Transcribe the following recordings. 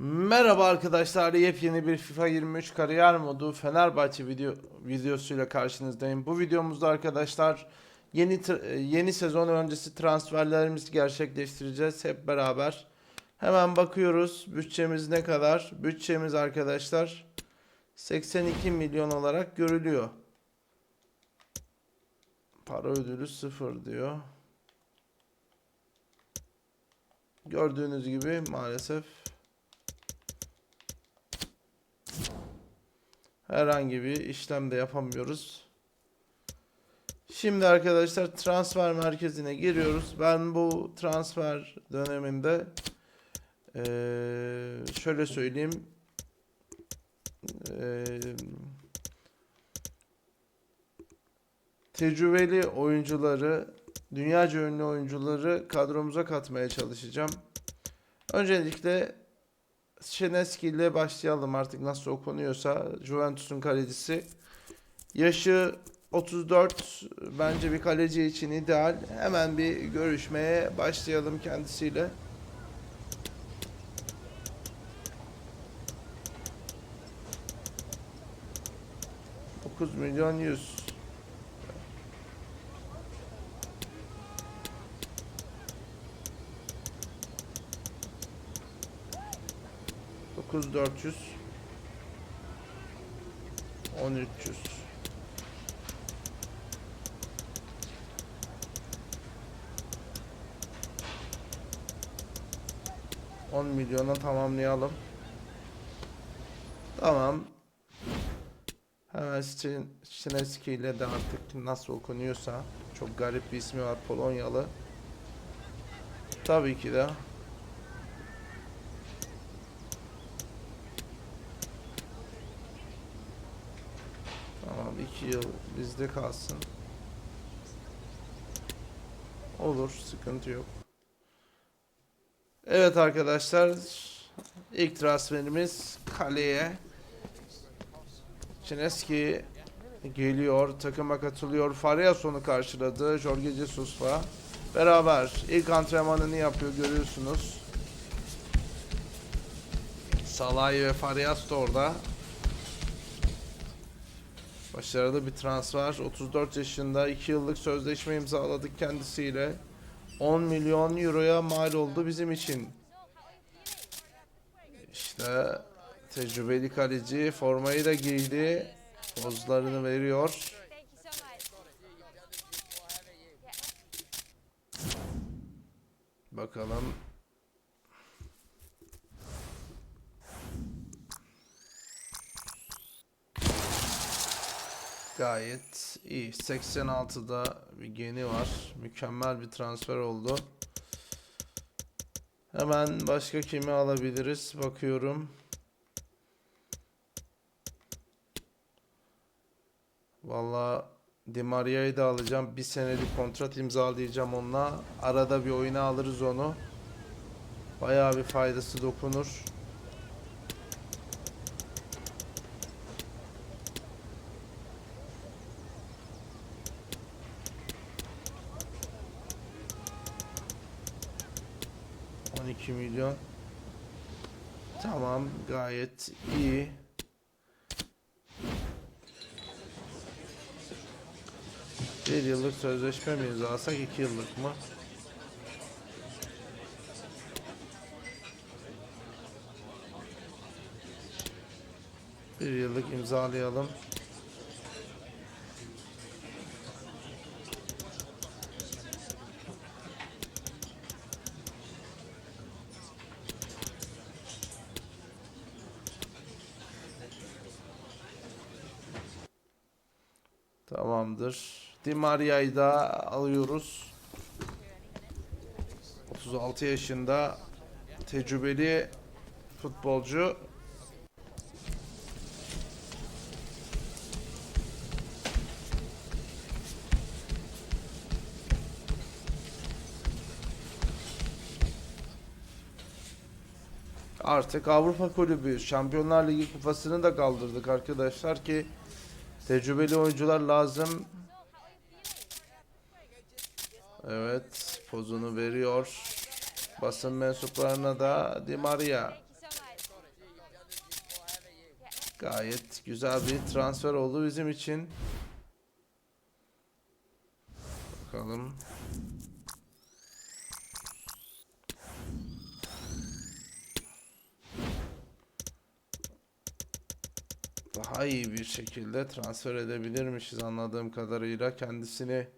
Merhaba arkadaşlar, yepyeni bir FIFA 23 kariyer modu Fenerbahçe video videosuyla karşınızdayım. Bu videomuzda arkadaşlar yeni tra- yeni sezon öncesi transferlerimizi gerçekleştireceğiz hep beraber. Hemen bakıyoruz bütçemiz ne kadar? Bütçemiz arkadaşlar 82 milyon olarak görülüyor. Para ödülü sıfır diyor. Gördüğünüz gibi maalesef herhangi bir işlem de yapamıyoruz. Şimdi arkadaşlar transfer merkezine giriyoruz. Ben bu transfer döneminde eee, şöyle söyleyeyim eee, tecrübeli oyuncuları, dünyaca ünlü oyuncuları kadromuza katmaya çalışacağım. Öncelikle Şeneski ile başlayalım artık nasıl okunuyorsa. Juventus'un kalecisi. Yaşı 34 bence bir kaleci için ideal. Hemen bir görüşmeye başlayalım kendisiyle. Dokuz milyon yüz. Dokuz dört yüz. On üç yüz. On milyona tamamlayalım. Tamam. Hemen Şineski ile de artık nasıl okunuyorsa çok garip bir ismi var Polonyalı. Tabii ki de. Tamam iki yıl bizde kalsın. Olur sıkıntı yok. Evet arkadaşlar ilk transferimiz kaleye. Çineski geliyor takıma katılıyor. Fariason'u karşıladı. Jorge Jesus'la beraber ilk antrenmanını yapıyor görüyorsunuz. Salay ve Farias da orada. Başarılı bir transfer. 34 yaşında 2 yıllık sözleşme imzaladık kendisiyle. 10 milyon euroya mal oldu bizim için. İşte tecrübeli kaleci formayı da giydi. Pozlarını veriyor. Bakalım. Gayet iyi. 86'da bir geni var. Mükemmel bir transfer oldu. Hemen başka kimi alabiliriz? Bakıyorum. Valla Di Maria'yı da alacağım. Bir senelik kontrat imzalayacağım onunla. Arada bir oyuna alırız onu. Bayağı bir faydası dokunur. On iki milyon. Tamam, gayet iyi. Bir yıllık sözleşme mi imzalasak iki yıllık mı? Bir yıllık imzalayalım. Tamamdır. Di Maria'yı da alıyoruz. 36 yaşında tecrübeli futbolcu. Artık Avrupa Kulübü Şampiyonlar Ligi kupasını da kaldırdık arkadaşlar ki Tecrübeli oyuncular lazım. Evet pozunu veriyor. Basın mensuplarına da Di Maria. Gayet güzel bir transfer oldu bizim için. Bakalım. Daha iyi bir şekilde transfer edebilirmişiz anladığım kadarıyla kendisini.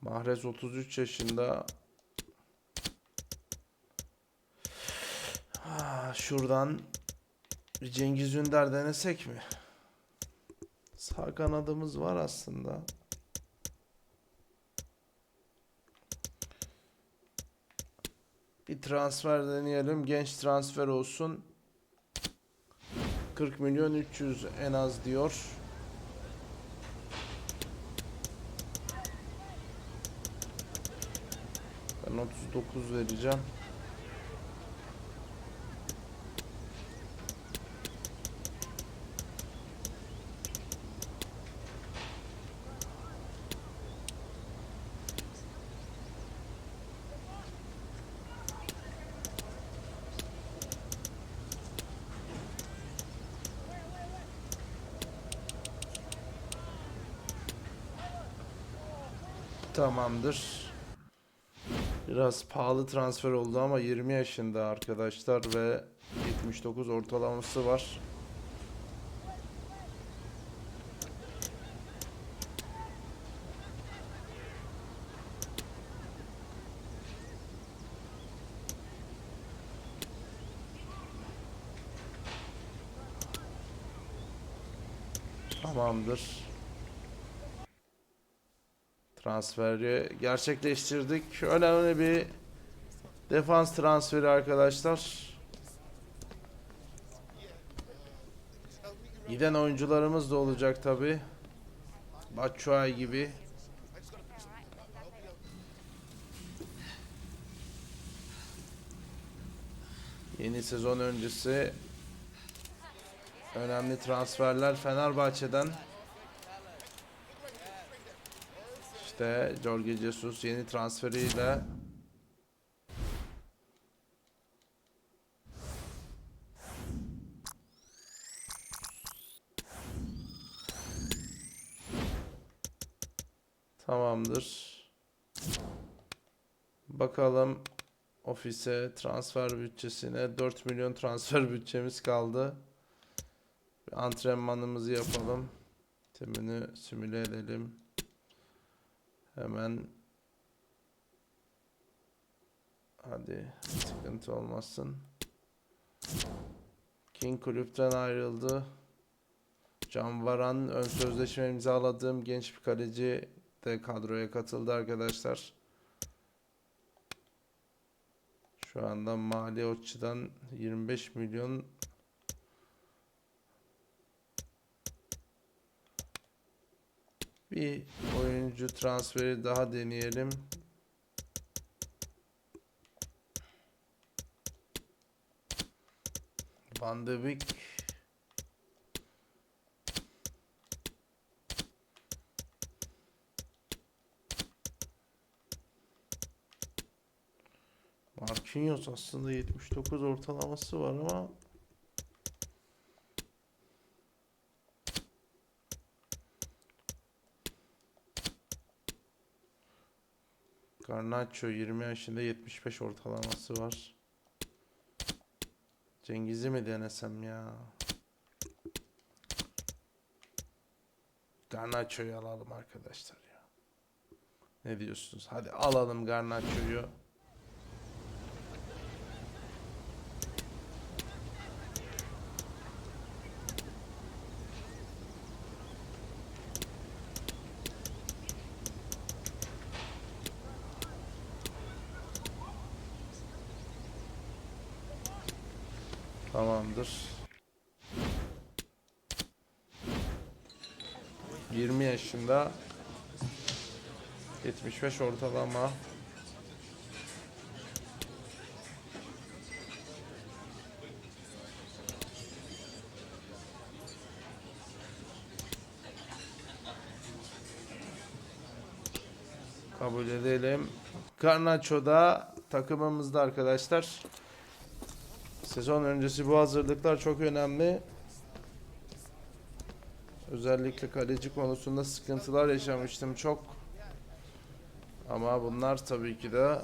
Mahrez 33 yaşında. Ha, şuradan Cengiz Ünder denesek mi? Sağ kanadımız var aslında. Bir transfer deneyelim. Genç transfer olsun. 40 milyon 300 en az diyor. Ben 39 vereceğim. Tamamdır. Biraz pahalı transfer oldu ama 20 yaşında arkadaşlar ve 79 ortalaması var. Tamamdır. Transferi gerçekleştirdik. Önemli bir defans transferi arkadaşlar. Giden oyuncularımız da olacak tabi. Batshuayi gibi. Yeni sezon öncesi önemli transferler Fenerbahçe'den. İşte Jorge Jesus yeni transferiyle Tamamdır. Bakalım ofise transfer bütçesine 4 milyon transfer bütçemiz kaldı. Bir antrenmanımızı yapalım. Temini simüle edelim. Hemen hadi sıkıntı olmasın. King kulüpten ayrıldı. Can Varan ön sözleşme imzaladığım genç bir kaleci de kadroya katıldı arkadaşlar. Şu anda mali açıdan 25 milyon Bir oyuncu transferi daha deneyelim. Van de Beek Marquinhos aslında 79 ortalaması var ama Garnacho 20 yaşında 75 ortalaması var. Cengiz'i mi denesem ya? Garnacho'yu alalım arkadaşlar ya. Ne diyorsunuz? Hadi alalım Garnacho'yu. Tamamdır. 20 yaşında 75 ortalama Kabul edelim. Garnacho da takımımızda arkadaşlar. Sezon öncesi bu hazırlıklar çok önemli. Özellikle kaleci konusunda sıkıntılar yaşamıştım çok. Ama bunlar tabii ki de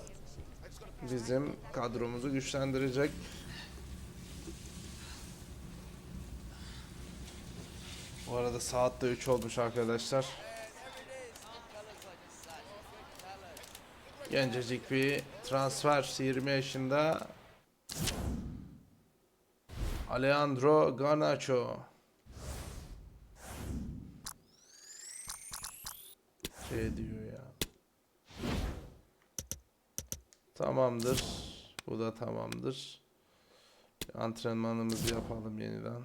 bizim kadromuzu güçlendirecek. Bu arada saat de 3 olmuş arkadaşlar. Gencecik bir transfer 20 yaşında. Alejandro Garnacho. Şey diyor ya. Tamamdır. Bu da tamamdır. Antrenmanımızı yapalım yeniden.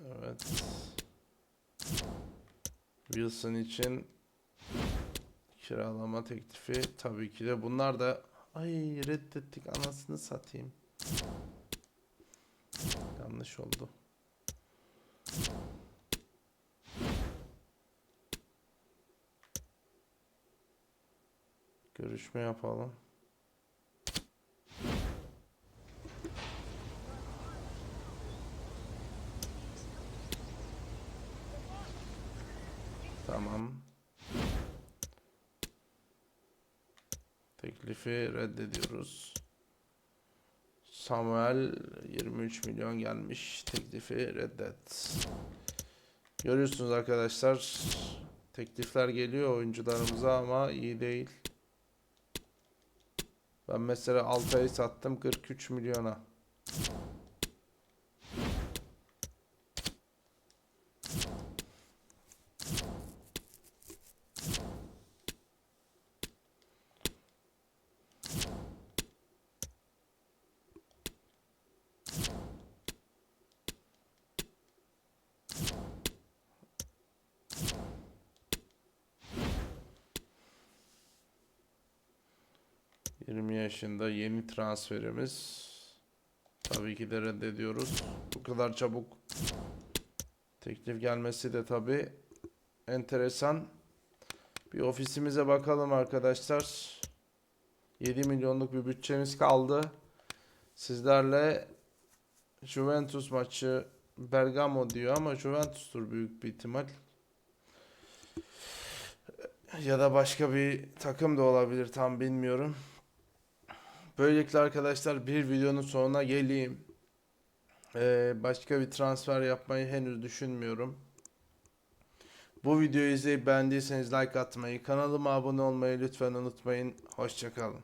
Evet. Wilson için kiralama teklifi tabii ki de bunlar da ay reddettik anasını satayım. Yanlış oldu. Görüşme yapalım. Tamam. Teklifi reddediyoruz. Samuel 23 milyon gelmiş. Teklifi reddet. Görüyorsunuz arkadaşlar. Teklifler geliyor oyuncularımıza ama iyi değil. Ben mesela Altay'ı sattım 43 milyona. ...20 yaşında yeni transferimiz... ...tabii ki de reddediyoruz. Bu kadar çabuk... ...teklif gelmesi de tabii... ...enteresan. Bir ofisimize bakalım arkadaşlar. 7 milyonluk bir bütçemiz kaldı. Sizlerle... ...Juventus maçı... ...Bergamo diyor ama Juventus'tur büyük bir ihtimal. Ya da başka bir takım da olabilir tam bilmiyorum. Böylelikle arkadaşlar bir videonun sonuna geleyim. Ee, başka bir transfer yapmayı henüz düşünmüyorum. Bu videoyu izleyip beğendiyseniz like atmayı, kanalıma abone olmayı lütfen unutmayın. Hoşçakalın.